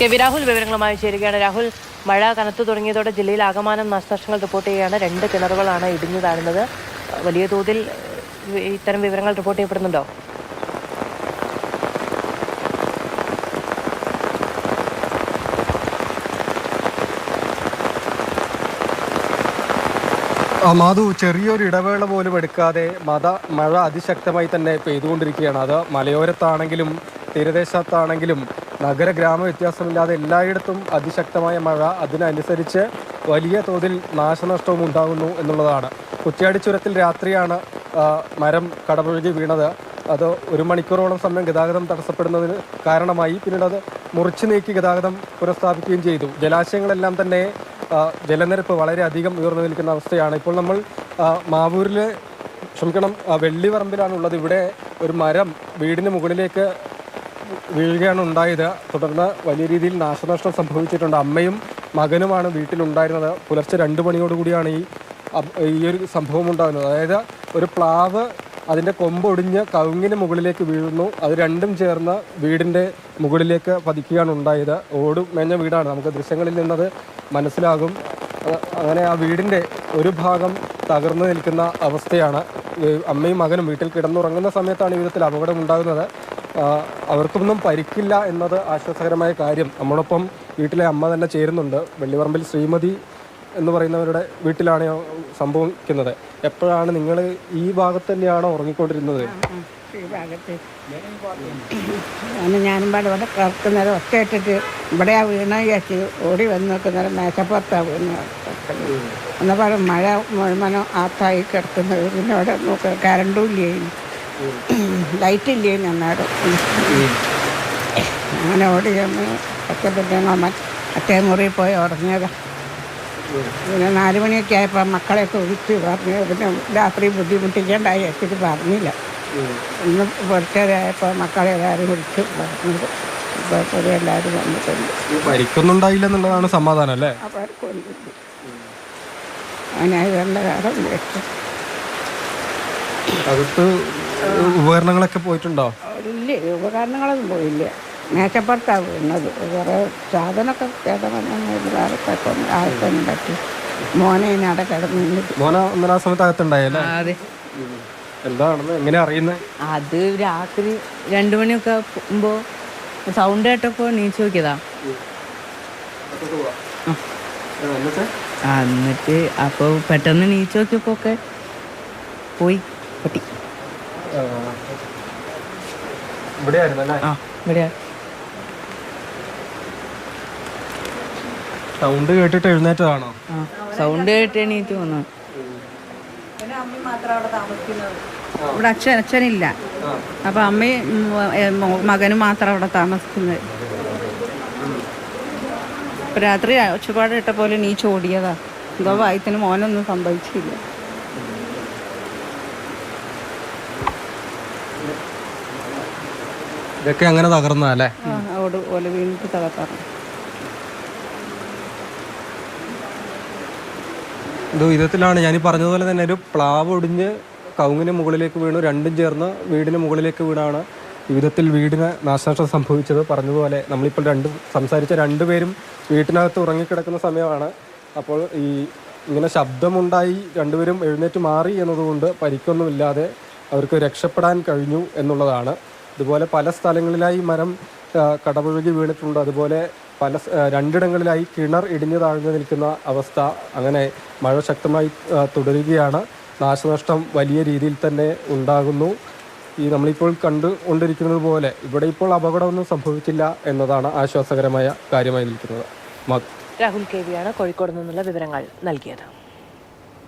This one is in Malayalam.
കെ വി രാഹുൽ വിവരങ്ങളുമായി ചേരുകയാണ്. രാഹുൽ മഴ കനത്തു തുടങ്ങിയതോടെ ജില്ലയിൽ ആകമാനം നാശനഷ്ടങ്ങൾ റിപ്പോർട്ട് ചെയ്യുകയാണ്. രണ്ട് കിണറുകളാണ് ഇടിഞ്ഞു താഴുന്നത്. വലിയ തോതിൽ ഇത്തരം വിവരങ്ങൾ റിപ്പോർട്ട് ചെയ്യപ്പെടുന്നുണ്ടോ? മാധു ചെറിയൊരു ഇടവേള പോലും എടുക്കാതെ മത മഴ അതിശക്തമായി തന്നെ പെയ്തുകൊണ്ടിരിക്കുകയാണ്. അത് മലയോരത്താണെങ്കിലും തീരദേശത്താണെങ്കിലും നഗര ഗ്രാമ വ്യത്യാസമില്ലാതെ എല്ലായിടത്തും അതിശക്തമായ മഴ അതിനനുസരിച്ച് വലിയ തോതിൽ നാശനഷ്ടവും ഉണ്ടാകുന്നു എന്നുള്ളതാണ്. കുറ്റ്യാടി ചുരത്തിൽ രാത്രിയാണ് മരം കടപുഴകി വീണത്. അത് ഒരു മണിക്കൂറോളം സമയം ഗതാഗതം തടസ്സപ്പെടുന്നതിന് കാരണമായി. പിന്നീട് അത് മുറിച്ചു നീക്കി ഗതാഗതം പുനഃസ്ഥാപിക്കുകയും ചെയ്തു. ജലാശയങ്ങളെല്ലാം തന്നെ ജലനിരപ്പ് വളരെയധികം ഉയർന്നു നിൽക്കുന്ന അവസ്ഥയാണ്. ഇപ്പോൾ നമ്മൾ മാവൂരിൽ ക്ഷമിക്കണം വെള്ളിപറമ്പിലാണുള്ളത് ഇവിടെ ഒരു മരം വീടിന് മുകളിലേക്ക് വീഴുകയാണ് ഉണ്ടായത്. തുടർന്ന് വലിയ രീതിയിൽ നാശനഷ്ടം സംഭവിച്ചിട്ടുണ്ട്. അമ്മയും മകനുമാണ് വീട്ടിലുണ്ടായിരുന്നത്. പുലർച്ചെ രണ്ട് മണിയോടുകൂടിയാണ് ഈ ഈ ഒരു സംഭവം ഉണ്ടാകുന്നത്. അതായത് ഒരു പ്ലാവ് അതിന്റെ കൊമ്പൊടിഞ്ഞ് കവുങ്ങിന് മുകളിലേക്ക് വീഴുന്നു. അത് രണ്ടും ചേർന്ന് വീടിന്റെ മുകളിലേക്ക് പതിക്കുകയാണ് ഉണ്ടായത്. ഓടും മേഞ്ഞ വീടാണ്. നമുക്ക് ദൃശ്യങ്ങളിൽ നിന്നത് മനസ്സിലാകും. അങ്ങനെ ആ വീടിന്റെ ഒരു ഭാഗം തകർന്നു നിൽക്കുന്ന അവസ്ഥയാണ്. അമ്മയും മകനും വീട്ടിൽ കിടന്നുറങ്ങുന്ന സമയത്താണ് ഈ വിധത്തിൽ അപകടം ഉണ്ടാകുന്നത്. അവർക്കൊന്നും പരിക്കില്ല എന്നത് ആശ്വാസകരമായ കാര്യം. നമ്മളൊപ്പം വീട്ടിലെ അമ്മ തന്നെ ചേരുന്നുണ്ട്. വെള്ളിപറമ്പിൽ ശ്രീമതി എന്ന് പറയുന്നവരുടെ വീട്ടിലാണ് സംഭവിക്കുന്നത്. എപ്പോഴാണ് നിങ്ങൾ ഈ ഭാഗത്ത് തന്നെയാണോ ഉറങ്ങിക്കൊണ്ടിരുന്നത്? ഞാനും പാടെ. ഇവിടെ കിടക്കുന്നേരം ഒറ്റ ഇട്ടിട്ട് ഇവിടെയാ വീണ ചേച്ചി ഓടി വന്ന് നോക്കുന്നേരം മേശപ്പുറത്താ വീണ്. എന്നപ്പോൾ മഴ മുഴുവനോ ആത്തായി കിടക്കുന്നത് പിന്നെ അവിടെ കരണ്ടും ഇല്ലേനും ലൈറ്റ് ഇല്ലേ നന്നായിട്ട് അങ്ങനെ ഓടി ചെന്ന് ഒറ്റപ്പെട്ട് ഞങ്ങൾ മറ്റേ മുറിയിൽ പോയി ഉറങ്ങിയതാണ് പിന്നെ നാല് മണിയൊക്കെ ആയപ്പോൾ മക്കളെയൊക്കെ വിളിച്ച് പറഞ്ഞു. പിന്നെ രാത്രി ബുദ്ധിമുട്ടിക്കേണ്ടായി അച്ഛന് പറഞ്ഞില്ല. ഇന്ന് പുറത്തേരായപ്പോൾ മക്കളെ എല്ലാവരും വിളിച്ച് പറഞ്ഞത്. ഇപ്പോൾ എല്ലാവരും വന്നിട്ടുണ്ട്. ഈ പരിക്കൊന്നുണ്ടായില്ല എന്നുള്ളതാണ് സമാധാനം അല്ലേ? അങ്ങനെ അകത്ത് ഉപകരണങ്ങളൊക്കെ പോയിട്ടുണ്ടോ? ഇല്ല ഉപകരണങ്ങളൊന്നും പോയില്ല. മേശപ്പുറത്താണ് വീണത്. കുറേ സാധനമൊക്കെ കേട്ടൊന്നും പറ്റി. മോനെ ഇനടെ കിടന്നു മോനെ ഒന്നര സമയത്ത് അകത്തുണ്ടായല്ലേ അതെ. എന്താണെന്ന് എങ്ങനെ അറിയുന്നത് അത് രാത്രി രണ്ടു മണിയൊക്കെ പോകുമ്പോ സൗണ്ട് കേട്ടപ്പോ നീച്ചു നോക്കിയതാ. എന്നിട്ട്? അപ്പൊ പെട്ടെന്ന് നീച്ചു നോക്കിയപ്പോ ഒക്കെ പോയി പൊട്ടി. സൗണ്ട് കേട്ടിട്ട് എഴുന്നേറ്റതാണോ? സൗണ്ട് കേട്ട് എണീറ്റ് വന്നു. ഇവിടെ അച്ഛൻ അച്ഛനില്ല. അപ്പൊ അമ്മയും മകനും മാത്രം അവിടെ താമസിക്കുന്നത്. രാത്രി ഒച്ചപ്പാട് ഇട്ട പോലെ നീ ചോടിയതാ. എന്തോ വായത്തിന് മോനൊന്നും സംഭവിച്ചില്ല. ഇതൊക്കെ അങ്ങനെ തകർന്നല്ലേ അവിടെ ഓല വീണിട്ട് തകർത്താറ്. ഞാൻ ഈ പറഞ്ഞതുപോലെ തന്നെ ഒരു പ്ലാവ് ഒടിഞ്ഞ് കവുങ്ങിന് മുകളിലേക്ക് വീണു. രണ്ടും ചേർന്ന് വീടിന് മുകളിലേക്ക് വീണാണ് വിധത്തിൽ വീടിന് നാശനഷ്ടം സംഭവിച്ചത്. പറഞ്ഞതുപോലെ നമ്മളിപ്പോൾ രണ്ട് സംസാരിച്ച രണ്ടുപേരും വീട്ടിനകത്ത് ഉറങ്ങിക്കിടക്കുന്ന സമയമാണ്. അപ്പോൾ ഈ ഇങ്ങനെ ശബ്ദമുണ്ടായി രണ്ടുപേരും എഴുന്നേറ്റ് മാറി എന്നതുകൊണ്ട് പരിക്കൊന്നുമില്ലാതെ അവർക്ക് രക്ഷപ്പെടാൻ കഴിഞ്ഞു എന്നുള്ളതാണ്. ഇതുപോലെ പല സ്ഥലങ്ങളിലായി മരം കടപുഴകി വീണിട്ടുണ്ട്. അതുപോലെ പല രണ്ടിടങ്ങളിലായി കിണർ ഇടിഞ്ഞു താഴ്ന്നു നിൽക്കുന്ന അവസ്ഥ അങ്ങനെ മഴ ശക്തമായി തുടരുകയാണ്. നാശനഷ്ടം വലിയ രീതിയിൽ തന്നെ ഉണ്ടാകുന്നു. ഈ നമ്മളിപ്പോൾ കണ്ടുകൊണ്ടിരിക്കുന്നത് പോലെ ഇവിടെ ഇപ്പോൾ അപകടമൊന്നും സംഭവിച്ചില്ല എന്നതാണ് ആശ്വാസകരമായ കാര്യമായി നിൽക്കുന്നത്. രാഹുൽ കെ വിയാണ് കോഴിക്കോട് നിന്നുള്ള വിവരങ്ങൾ നൽകിയത്.